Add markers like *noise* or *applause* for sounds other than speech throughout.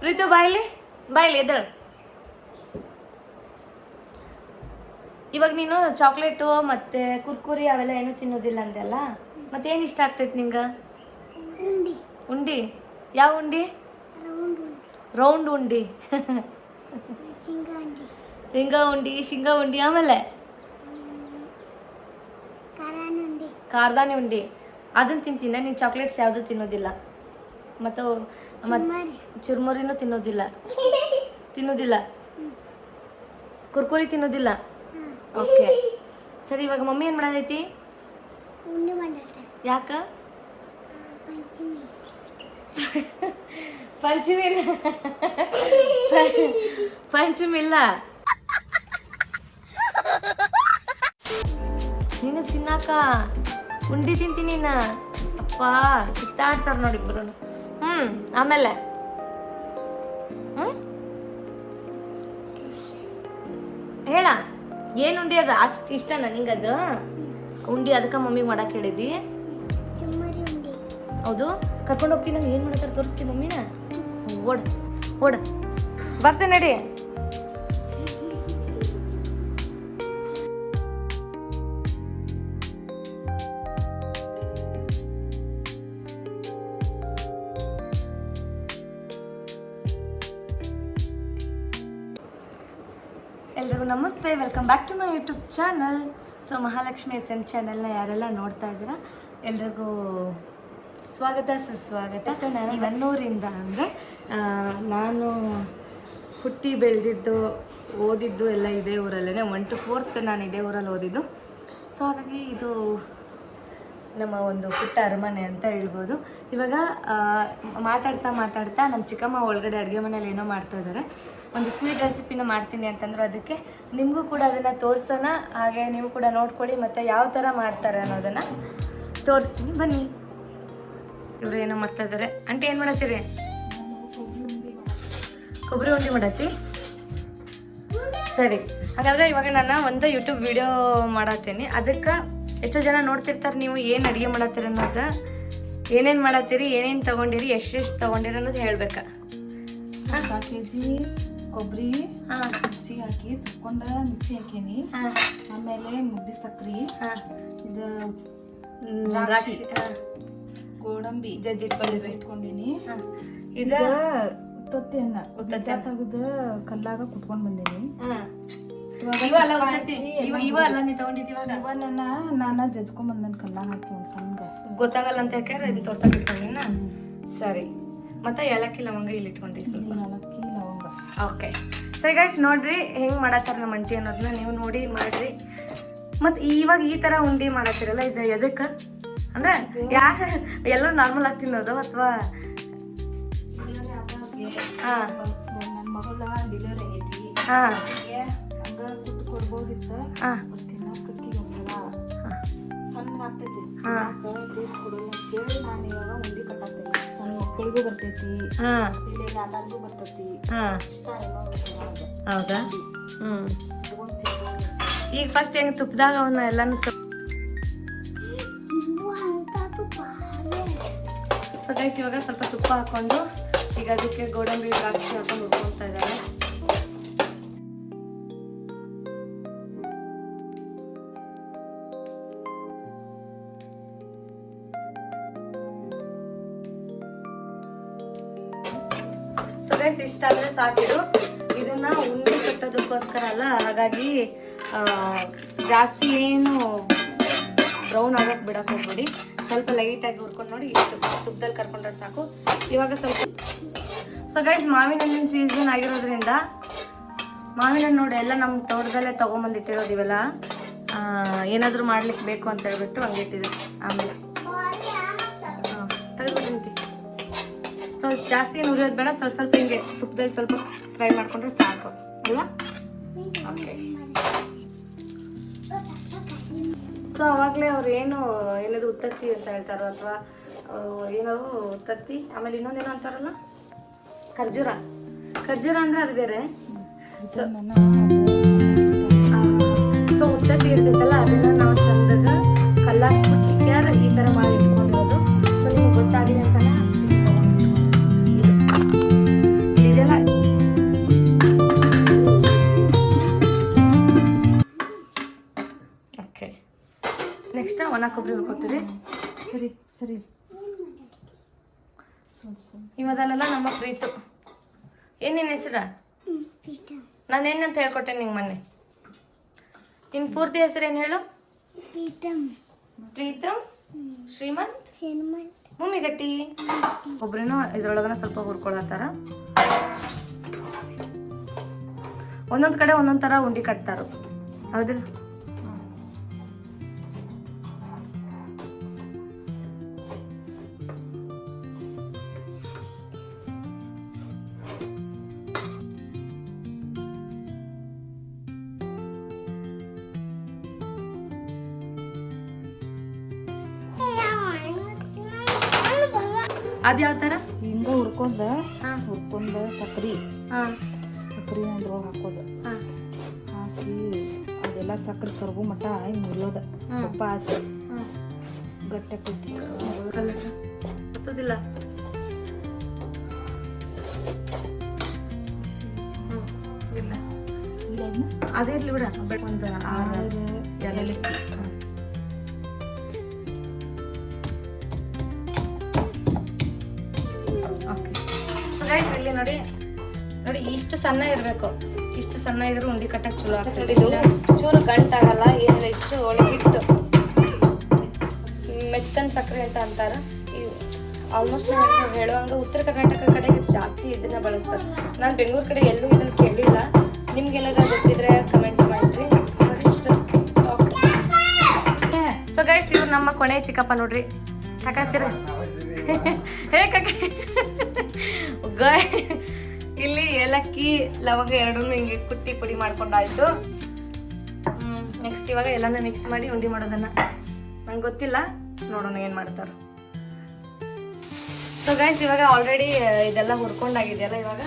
ಪ್ರೀತು ಬಾಯ್ಲಿ ಬಾಯ್ಲಿ ಎದ್ದಳು. ಇವಾಗ ನೀನು ಚಾಕ್ಲೇಟು ಮತ್ತೆ ಕುರ್ಕುರಿ ಅವೆಲ್ಲ ಏನು ತಿನ್ನೋದಿಲ್ಲ ಅಂದೆಲ್ಲ ಮತ್ತೇನು ಇಷ್ಟ ಆಗ್ತೈತೆ ನಿಂಗೆ? ಉಂಡಿ. ಉಂಡಿ? ಯಾವ ಉಂಡಿ? ರೌಂಡ್ ಉಂಡಿ. ರಿಂಗಾ ಉಂಡಿ. ಶೇಂಗಾ ಉಂಡಿ ಆಮೇಲೆ? ಕಾರ್ದಾನಿ ಉಂಡಿ. ಅದನ್ನು ತಿಂತೀನಿ ನೀನು ಚಾಕ್ಲೇಟ್ಸ್ ಯಾವುದು ತಿನ್ನೋದಿಲ್ಲ. ಮತ್ತು ಚುರ್ಮುರಿನೂ ತಿನ್ನೋದಿಲ್ಲ. *laughs* ತಿನ್ನೋದಿಲ್ಲ. ಕುರ್ಕುರಿ ತಿನ್ನೋದಿಲ್ಲ. ಓಕೆ. ಸರಿ ಇವಾಗ ಮಮ್ಮಿ ಏನು ಮಾಡೋದೈತಿ ಯಾಕೆ? ಪಂಚಮಿ. *laughs* ಪಂಚಮಿ ಇಲ್ಲ. *laughs* ಪಂಚಮಿ ಇಲ್ಲ. ನೀನು ತಿನ್ನಾಕ ಉಂಡಿ ತಿಂತೀನಿ ನಾ ಅಪ್ಪ ಕಿತ್ತಾಡ್ತಾರ ನೋಡಿ ಇಬ್ರು ಹ್ಮ್, ಆಮೇಲೆ. ಹೇಳ, ಏನ್ ಉಂಡಿ ಅದ? ಅಷ್ಟು ಇಷ್ಟನಾ ನಿಂಗದು? ಉಂಡಿ ಅದಕ್ಕೆ ಮಮ್ಮಿಗೆ ಮಾಡಕ್ಕೆ ಹೇಳಿದಿ ಹೌದು? ಕರ್ಕೊಂಡು ಹೋಗ್ತೀನಿ, ನಂಗೆ ಏನು ಮಾಡ್ತಾರೆ ತೋರಿಸ್ತೀನಿ ಮಮ್ಮಿನ? ಓಡ್ ಓಡ್. ಬರ್ತೇನೆ ನಡಿ. ಎಲ್ರಿಗೂ ನಮಸ್ತೆ welcome back to my YouTube channel so Mahalakshmi S M ಚಾನಲ್ನ ಯಾರೆಲ್ಲ ನೋಡ್ತಾ ಇದ್ದೀರಾ, ಎಲ್ರಿಗೂ ಸ್ವಾಗತ, ಸುಸ್ವಾಗತ. ನಾನು ನನ್ನೂರಿಂದ ಅಂದರೆ ನಾನು ಹುಟ್ಟಿ, ಬೆಳೆದಿದ್ದು, ಓದಿದ್ದು ಎಲ್ಲ ಇದೇ ಊರಲ್ಲೇ ಒನ್ ಟು ಫೋರ್ತ್ ನಾನು ಇದೇ ಊರಲ್ಲಿ ಓದಿದ್ದು. ಸೊ ಹಾಗಾಗಿ ಇದು ನಮ್ಮ ಒಂದು ಪುಟ್ಟ ಅರಮನೆ ಅಂತ ಹೇಳ್ಬೋದು. ಇವಾಗ ಮಾತಾಡ್ತಾ ಮಾತಾಡ್ತಾ ನಮ್ಮ ಚಿಕ್ಕಮ್ಮ ಒಳಗಡೆ ಅಡುಗೆ ಮನೇಲಿ ಏನೋ ಮಾಡ್ತಾ ಇದ್ದಾರೆ ಒಂದು ಸ್ವೀಟ್ ರೆಸಿಪಿನ ಮಾಡ್ತೀನಿ ಅಂತಂದರು ಅದಕ್ಕೆ ನಿಮಗೂ ಕೂಡ ಅದನ್ನು ತೋರಿಸೋಣ. ಹಾಗೆ ನೀವು ಕೂಡ ನೋಡ್ಕೊಳ್ಳಿ ಮತ್ತು ಯಾವ ಥರ ಮಾಡ್ತಾರೆ ಅನ್ನೋದನ್ನು ತೋರಿಸ್ತೀನಿ. ಬನ್ನಿ. ಇವರು ಏನೋ ಮಾಡ್ತಾ ಇದ್ದಾರೆ ಅಂಟಿ ಏನು ಮಾಡತ್ತೀರಿ? ಕೊಬ್ಬರಿ ಉಂಡಿ ಮಾಡತ್ತಿ? ಸರಿ. ಹಾಗಾದ್ರೆ ಇವಾಗ ನಾನು ಒಂದು ಯೂಟ್ಯೂಬ್ ವಿಡಿಯೋ ಮಾಡತ್ತೀನಿ. ಅದಕ್ಕೆ ಎಷ್ಟೋ ಜನ ನೋಡ್ತಿರ್ತಾರೆ ನೀವು ಏನು ಅಡುಗೆ ಮಾಡತ್ತೀರಿ ಅನ್ನೋದು. ಏನೇನು ಮಾಡತ್ತೀರಿ, ಏನೇನು ತೊಗೊಂಡಿರಿ ಎಷ್ಟೆಷ್ಟು ತೊಗೊಂಡಿರಿ ಅನ್ನೋದು ಹೇಳ್ಬೇಕಾ. ಅರ್ಧ ಕೆ ಜಿ ಕೊಬ್ಬರಿ ಹಾಂ. ಮಿಕ್ಸಿ ಹಾಕಿ ತುರ್ಕೊಂಡ ಮಿಕ್ಸಿ ಹಾಕೀನಿ. ಆಮೇಲೆ ಮುದ್ದೆ ಸಕ್ರಿ ಇದು ದ್ರಾಕ್ಷಿ ಗೋಡಂಬಿ ಜಜ್ಜಿ ಇಟ್ಕೊಂಡಿರಿ ಇಟ್ಕೊಂಡಿನಿ. ಇದ? ಉತ್ತತ್ತಿ ಅನ್ನ ಉತ್ತತ್ತಿ ಕಲ್ಲಾಗ ಕುಟ್ಕೊಂಡ್ ಬಂದೀನಿ. ಇವನ್ನ ನಾನ ಜಜ್ಕೊಂಡ್ ಬಂದನ್ ಕಲ್ಲಾಗ ಹಾಕಿ ಒಂದ್ ಸಣ್ಣ ಗೊತ್ತಾಗಲ್ಲ ಅಂತ ಯಾಕೆ ಇದು ತೋರ್ಸಕ್ ಇಟ್ಕೊಂಡಿನ ಸರಿ. ಮತ್ತೆ ಏಲಕ್ಕಿ ಲವಂಗ ಇಲ್ಲಿ ಇಟ್ಕೊಂಡಿ ಸ್ವಲ್ಪ. ಏಲಕ್ಕಿ ಲವಂಗ. ಓಕೆ ಸರಿ ಗೈಸ್ ನೋಡ್ರಿ ಹೆಂಗ್ ಮಾಡತ್ತಾರ ನಮ್ಮ ಅಂಟಿ ಅನ್ನೋದನ್ನ ನೀವು ನೋಡಿ ಮಾಡ್ರಿ. ಮತ್ ಇವಾಗ ಈ ತರ ಉಂಡಿ ಮಾಡತ್ತಿರಲ್ಲ ಇದು ಎದಕ್ಕ ಅಂದ್ರೆ ಯಾರ ಎಲ್ಲ ನಾರ್ಮಲ್ ಆಗಿ ತಿನ್ನೋದು ಅಥವಾ ಸಣ್ಣ ಆಗ್ತೈತಿ. ಟೇಸ್ಟ್ ಕೊಡೋಲ್ಲ ಕೇಳಿ ನಾನು ಇವಾಗ ಉಂಡಿ ಮಕ್ಕಳಿಗೂ ಬರ್ತೈತಿ ಹಾ. ಇಲ್ಲಿ ಆದಾರ್ಗೂ ಬರ್ತೈತಿ. ಹಾ. ಇಷ್ಟ ಏನೋ ಹೌದಾ? ಹ್ಮ್. ಈಗ ಫಸ್ಟ್ ಹೆಂಗ್ ತುಪ್ಪದಾಗ ಅವನ್ನ ಎಲ್ಲಾನು ಇವು ಅಂತ ತುಪ್ಪ ಸೊ ಗೈಸ್ ಇವಾಗ ಸ್ವಲ್ಪ ತುಪ್ಪ ಹಾಕೊಂಡು ಈಗ ಅದಕ್ಕೆ ಗೋಡಂಬಿ ದ್ರಾಕ್ಷಿ ಹಾಕೊಂಡು ಹುರ್ಕೊಂತಾ ಇದ್ದಾರೆ. ಇಷ್ಟ ಆದರೆ ಸಾಕು ಇದನ್ನ ಉಂಡೆ ಕಟ್ಟೋದಕ್ಕೋಸ್ಕರ ಅಲ್ಲ, ಹಾಗಾಗಿ ಜಾಸ್ತಿ ಏನು ಬ್ರೌನ್ ಆಗೋಕೆ ಬಿಡಕ್ಕೆ ಹೋಗ್ಬೇಡಿ. ಸ್ವಲ್ಪ ಲೈಟಾಗಿ ಹುರ್ಕೊಂಡು ನೋಡಿ, ಇಷ್ಟು ತುಪ್ಪದಲ್ಲಿ ಕರ್ಕೊಂಡ್ರೆ ಸಾಕು. ಇವಾಗ ಸ್ವಲ್ಪ ಸೊ ಗೈಸ್ ಮಾವಿನ ಹಣ್ಣಿನ ಸೀಸನ್ ಆಗಿರೋದ್ರಿಂದ ಮಾವಿನ ಹಣ್ಣು ನೋಡಿ, ಎಲ್ಲ ನಮ್ಮ ತೋಟದಲ್ಲೇ ತೊಗೊಂಬಂದಿಟ್ಟಿರೋದು ಇವೆಲ್ಲ. ಏನಾದರೂ ಮಾಡ್ಲಿಕ್ಕೆ ಬೇಕು ಅಂತ ಹೇಳ್ಬಿಟ್ಟು ಹಂಗೆ ಆಮೇಲೆ ಸೊ ಜಾಸ್ತಿ ಏನು ಬೇಡ, ಸ್ವಲ್ಪ ಸ್ವಲ್ಪ ಹಿಂಗೆ ತುಪ್ಪದಲ್ಲಿ ಸ್ವಲ್ಪ ಫ್ರೈ ಮಾಡ್ಕೊಂಡ್ರೆ ಸಾಕು, ಅಲ್ವಾ? ಓಕೆ ಸೊ ಅವಾಗಲೇ ಅವ್ರು ಏನು, ಏನದು ಉತ್ತತ್ತಿ ಅಂತ ಹೇಳ್ತಾರೋ ಅಥವಾ ಏನೋ ಉತ್ತತ್ತಿ, ಆಮೇಲೆ ಇನ್ನೊಂದೇನೋ ಅಂತಾರಲ್ಲ? ಖರ್ಜೂರ. ಖರ್ಜೂರ ಅಂದ್ರೆ ಅದು ಬೇರೆ. ಸೊ ಇವದನ್ನೆಲ್ಲ ನಮ್ಮ ಪ್ರೀತು. ಏನ್ ನಿನ್ನ ಹೆಸರ? ನಾನೇನಂತ ನಾನು ಹೇಳ್ಕೊಟ್ಟೆ ನಿಂಗೆ ಮೊನ್ನೆ? ನಿನ್ ಪೂರ್ತಿ ಹೆಸರೇನು ಹೇಳು? ಪ್ರೀತಮ್. ಪ್ರೀತಮ್? ಶ್ರೀಮಂತ್? ಮಮ್ಮಿ ಗಟ್ಟಿ? ಒಬ್ರೇನು ಇದ್ರೊಳಗನ ಸ್ವಲ್ಪ ಹುರ್ಕೊಳತ್ತಾರ. ಒಂದೊಂದ್ ಕಡೆ ಒಂದೊಂದ್ ತರ ಉಂಡಿ ಕಟ್ತಾರ. ಹೌದಿಲ್ಲ? ಅದ್ ಯಾವ ತರ? ಹಿಂಗ ಹುರ್ಕೊಂಡ ಹಾ. ಹುರ್ಕೊಂಡ ಸಕ್ರಿ. ಹಾ. ಸಕ್ರಿನ ಅದ್ರೊಳಗೆ ಹಾಕೋದು. ಹಾಕಿ ಅದೆಲ್ಲ ಸಕ್ರೆ ಕರ್ಗು ಮಟ ಹಿಂಗೆ ಮುರಿಯೋದ. ತುಪ್ಪ ಹಚ್ಚಿ ಹಾ. ಗಟ್ಟಿ ಇಲ್ಲ. ಅದನ್ನ ಅದೇ ಇರ್ಲಿ ಬಿಡ. ಒಂದು ಆರು ಆರು ಏಲಕ್ಕಿ Guys, ಇಲ್ಲಿ ನೋಡಿ ನೋಡಿ ಇಷ್ಟು ಸಣ್ಣ ಇರಬೇಕು. ಇಷ್ಟು ಸಣ್ಣ ಇದ್ರೆ ಉಂಡಿ ಕಟ್ಟಕ್ಕೆ ಚಲೋ ಆಗ್ತದೆ. ಇಲ್ಲ ಚೂರು ಗಂಟಾಗಲ್ಲ ಏನಿಲ್ಲ ಇಷ್ಟು ಒಳಗೆ ಇಟ್ಟು. ಮೆತ್ತನ್ ಸಕ್ಕರೆ ಅಂತ ಅಂತಾರ. ಆಲ್ಮೋಸ್ಟ್ ನಾನು ಹೇಳುವಂಗ ಉತ್ತರ ಕರ್ನಾಟಕ ಕಡೆ ಜಾಸ್ತಿ ಇದನ್ನ ಬಳಸ್ತಾರೆ. ನಾನು ಬೆಂಗಳೂರು ಕಡೆ ಎಲ್ಲೂ ಇದನ್ನ ಕೇಳಿಲ್ಲ. ನಿಮ್ಗೆ ಏನಾದ್ರು ಗೊತ್ತಿದ್ರೆ ಕಮೆಂಟ್ ಮಾಡಿರಿ. ನೋಡಿ ಇಷ್ಟು ಸಾಫ್ಟ್ ಸೊ ಗೈಸ್ ಇವ್ರು ನಮ್ಮ ಕೊನೆ ಚಿಕ್ಕಪ್ಪ ನೋಡ್ರಿ. ಕಾಕಾತಿರ *laughs* ಹೇ ಕಾಕ. ಇಲ್ಲಿ ಏಲಕ್ಕಿ ಲವಂಗ ಎರಡೂ ಹಿಂಗೆ ಕುಟ್ಟಿ ಪುಡಿ ಮಾಡ್ಕೊಂಡಾಯ್ತು. ನೆಕ್ಸ್ಟ್ ಇವಾಗ ಎಲ್ಲಾನು ಮಿಕ್ಸ್ ಮಾಡಿ ಉಂಡಿ ಮಾಡೋದನ್ನ. ನಂಗೆ ಗೊತ್ತಿಲ್ಲ. ನೋಡೋಣ ಏನು ಮಾಡ್ತಾರೆ. ಸೊ ಗೈಸ್ ಇವಾಗ ಆಲ್ರೆಡಿ ಇದೆಲ್ಲ ಹುರ್ಕೊಂಡಾಗಿದೆಯಲ್ಲ ಇವಾಗ?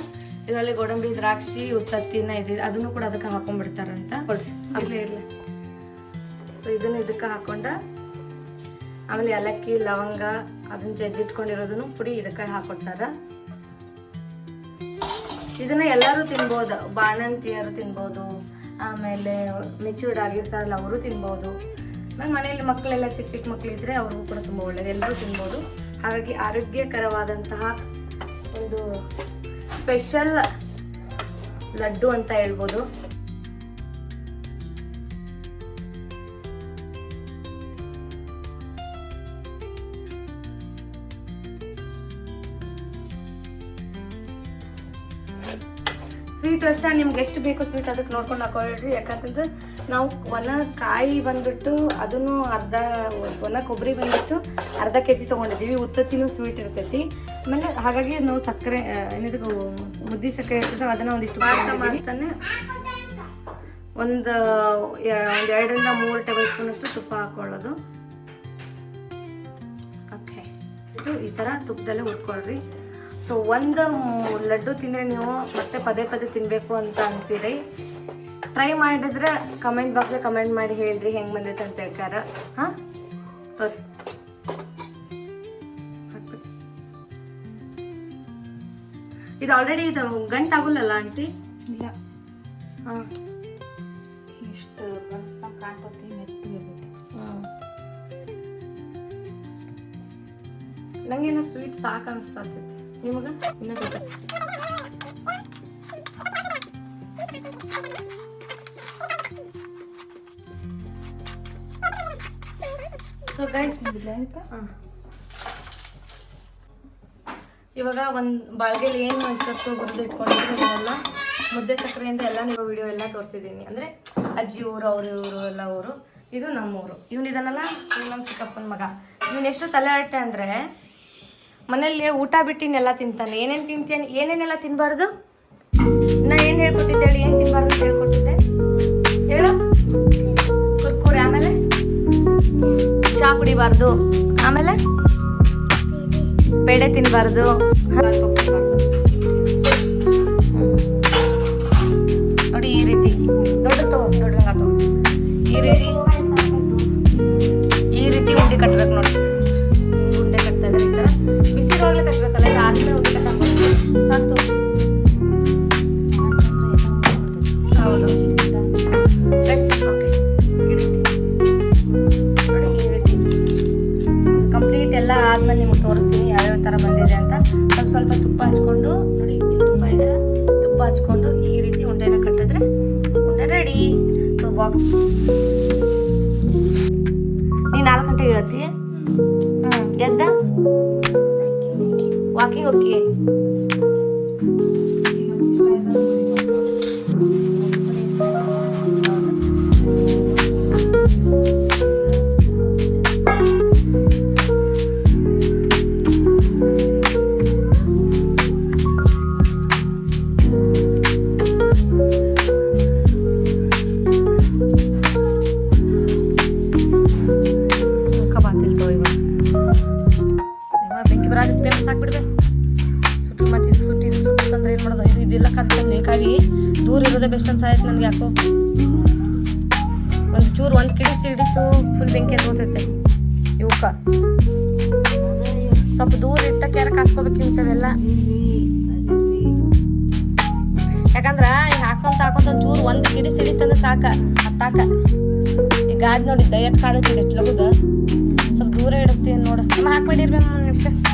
ಇದರಲ್ಲಿ ಗೋಡಂಬಿ ದ್ರಾಕ್ಷಿ ಉತ್ತತ್ತಿನ ಇದೆ ಅದನ್ನು ಕೂಡ ಅದಕ್ಕೆ ಹಾಕೊಂಡ್ಬಿಡ್ತಾರಂತ? ಕೊಡ್ರಿ. ಆಗಲೇ ಇರಲಿ. ಸೊ ಇದನ್ನ ಇದಕ್ಕೆ ಹಾಕೊಂಡ ಆಮೇಲೆ ಏಲಕ್ಕಿ, ಲವಂಗ, ಅದನ್ನ ಜಜ್ಜಿಟ್ಕೊಂಡಿರೋದನ್ನು ಪುಡಿ ಇದಕ್ಕೆ ಹಾಕೊಡ್ತಾರ. ಇದನ್ನ ಎಲ್ಲರೂ ತಿನ್ಬೋದು, ಬಾಣಂತಿಯರು ತಿನ್ಬೋದು, ಆಮೇಲೆ ಮೆಚೂರ್ಡ್ ಆಗಿರ್ತಾರಲ್ಲ ಅವರು ತಿನ್ಬೋದು. ಆಮೇಲೆ ಮನೆಯಲ್ಲಿ ಮಕ್ಕಳೆಲ್ಲ ಚಿಕ್ಕ ಚಿಕ್ಕ ಮಕ್ಕಳಿದ್ರೆ ಅವ್ರಿಗೂ ಕೂಡ ತುಂಬ ಒಳ್ಳೇದು ಎಲ್ಲರೂ ತಿನ್ಬೋದು. ಹಾಗಾಗಿ ಆರೋಗ್ಯಕರವಾದಂತಹ ಒಂದು ಸ್ಪೆಷಲ್ ಲಡ್ಡು ಅಂತ ಹೇಳ್ಬೋದು. ಸ್ವೀಟ್ ಅಷ್ಟೇ ನಿಮ್ಗೆ ಎಷ್ಟು ಬೇಕು ಸ್ವೀಟ್ ಅದಕ್ಕೆ ನೋಡ್ಕೊಂಡು ಹಾಕೊಳ್ರಿ ಯಾಕಂತಂದ್ರೆ ನಾವು ಒಣ ಕಾಯಿ ಬಂದ್ಬಿಟ್ಟು ಅದನ್ನು ಅರ್ಧ ಒಣ ಕೊಬ್ಬರಿ ಬಂದ್ಬಿಟ್ಟು ಅರ್ಧ ಕೆ ಜಿ ತೊಗೊಂಡಿದ್ದೀವಿ. ಉತ್ತತ್ತಿನೂ ಸ್ವೀಟ್ ಇರ್ತೈತಿ. ಆಮೇಲೆ ಹಾಗಾಗಿ ನಾವು ಸಕ್ಕರೆ ಏನಿದು ಮುದ್ದಿ ಸಕ್ಕರೆ ಇರ್ತದೆ ಅದನ್ನು ಒಂದಿಷ್ಟು ಮಾಡ್ತಾನೆ. ಒಂದು ಒಂದು ಎರಡರಿಂದ ಮೂರು ಟೇಬಲ್ ಸ್ಪೂನ್ ಅಷ್ಟು ತುಪ್ಪ ಹಾಕೊಳ್ಳೋದು. ಓಕೆ ಇದು ಈ ಥರ ತುಪ್ಪದಲ್ಲೇ ಹುರ್ಕೊಳ್ರಿ ಸೊ ಒಂದು ಲಡ್ಡು ತಿಂದರೆ ನೀವು ಮತ್ತೆ ಪದೇ ಪದೇ ತಿನ್ನಬೇಕು ಅಂತ ಅಂತೀರಿ. ಟ್ರೈ ಮಾಡಿದ್ರೆ ಕಮೆಂಟ್ ಬಾಕ್ಸಲ್ಲಿ ಕಮೆಂಟ್ ಮಾಡಿ ಹೇಳ್ರಿ ಹೆಂಗೆ ಬಂದೈತೆ ಅಂತ ಹೇಳ್ಕಾರ ಹಾಂ? ತೋರಿ. ಇದು ಆಲ್ರೆಡಿ ಇದು ಗಂಟಾಗುಲ್ಲಲ್ಲ ಆಂಟಿ ಇಲ್ಲ. ಹಾಂ. ಇಷ್ಟು ಗಂಟು ಕಾಣ್ತತಿ ನಂಗೇನೋ ಸ್ವೀಟ್ ಸಾಕು ಅನಿಸ್ತೈತಿ ನಿಮಗೆ? ಸೊ ಗೈಸ್ ಇವಾಗ ಒಂದು ಬಾಳ್ಗೆಲಿ ಏನು ಇಷ್ಟೊತ್ತು ಹುರಿದು ಇಟ್ಕೊಂಡಿದ್ರು ಎಲ್ಲ ಮುದ್ದೆ ಸಕ್ಕರೆಯಿಂದ ಎಲ್ಲ ನೀವು ವಿಡಿಯೋ ಎಲ್ಲ ತೋರಿಸಿದ್ದೀನಿ. ಅಂದರೆ ಅಜ್ಜಿ ಊರು, ಅವ್ರ ಊರು, ಎಲ್ಲ ಊರು. ಇದು ನಮ್ಮೂರು. ಇವ್ನು ಇವ್ ನಮ್ಮ ಚಿಕ್ಕಪ್ಪನ ಮಗ. ಇವ್ನು ಎಷ್ಟು ತಲೆ ಅಟ್ಟೆ ಅಂದರೆ ಮನೇಲಿ ಊಟ ಬಿಟ್ಟಿನೆಲ್ಲ ತಿಂತಾನೆ. ಏನೇನು ತಿಂತಾನೆ ಏನೇನೆಲ್ಲ ತಿನ್ನಬಾರ್ದು ನಾ ಏನು ಹೇಳ್ಕೊಟ್ಟಿದ್ದೆ ಹೇಳಿ ಏನು ತಿನ್ನಬಾರ್ದು ಅಂತ ಹೇಳ್ಕೊಟ್ಟಿದ್ದೆ? ಹೇಳು. ಕುರ್ಕುರೆ ಆಮೇಲೆ? ಚಾ ಕುಡಿಬಾರ್ದು. ಆಮೇಲೆ? ಬೇಡೆ ತಿನ್ನಬಾರ್ದು ഇതെന്താ വാക്കിംഗ് ഒക്കെ ಸ್ವಲ್ಪ ದೂರ ಇಟ್ಟ ಕೆರ ಕಾಸ್ಕೋಬೇಕು ಇಂಥವೆಲ್ಲ. ಯಾಕಂದ್ರ ಹಾಕೊಂತ ಹಾಕೊಂತ ಚೂರು ಒಂದು ಕಿಡಿಸಿ ಸಿಡಿತಂದ್ರೆ ಸಾಕ ಹತ್ತಾಕ ಈಗ ಗಾದ್ ನೋಡಿ ದಯ ಕಾಡುತ್ತಿದೆ ಎಷ್ಟು ಲಗುದ. ಸ್ವಲ್ಪ ದೂರ ಇಡುತ್ತೆ ನೋಡ. ಒಂದು ನಿಮಿಷ.